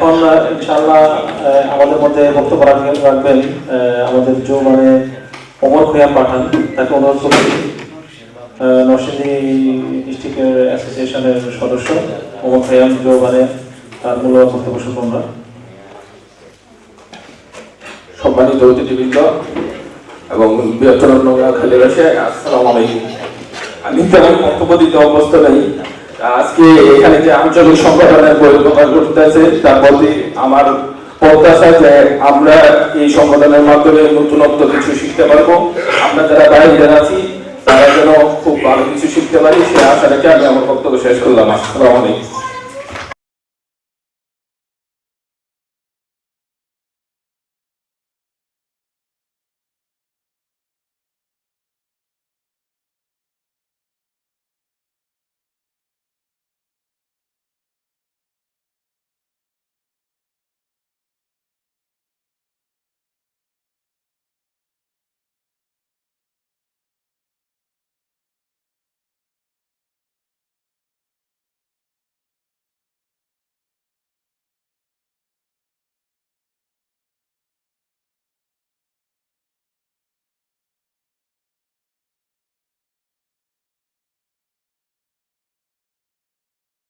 এখন ইনশাআল্লাহ আমাদের মধ্যে বক্তব্য রাখবেন আমাদের জো মানে ওমর খৈয়াম পাঠান, তাকে অনুরোধ করছি। নরসিংদী ডিস্ট্রিক্টের অ্যাসোসিয়েশনের সদস্য ওমর খৈয়াম জো মানে তার মূল বক্তব্য শুনব আমরা। সম্মানিত অতিথিবৃন্দ এবং বৃহত্তর নোংরাখালী রসে আসসালাম আলাইকুম। আমি তেমন বক্তব্য দিতে অভ্যস্ত নেই। আজকে এখানে যে আঞ্চলিক সংগঠনের পরিকল্পনা ঘটতেছে, তার প্রতি আমার প্রত্যাশা যে আমরা এই সংগঠনের মাধ্যমে নতুনত্ব কিছু শিখতে পারব। আমরা যারা বাইরে আছি, তারা যেন খুব ভালো কিছু শিখতে পারি, সে আশা রেখে আমি আমার বক্তব্য শেষ করলাম। আসসালামু আলাইকুম।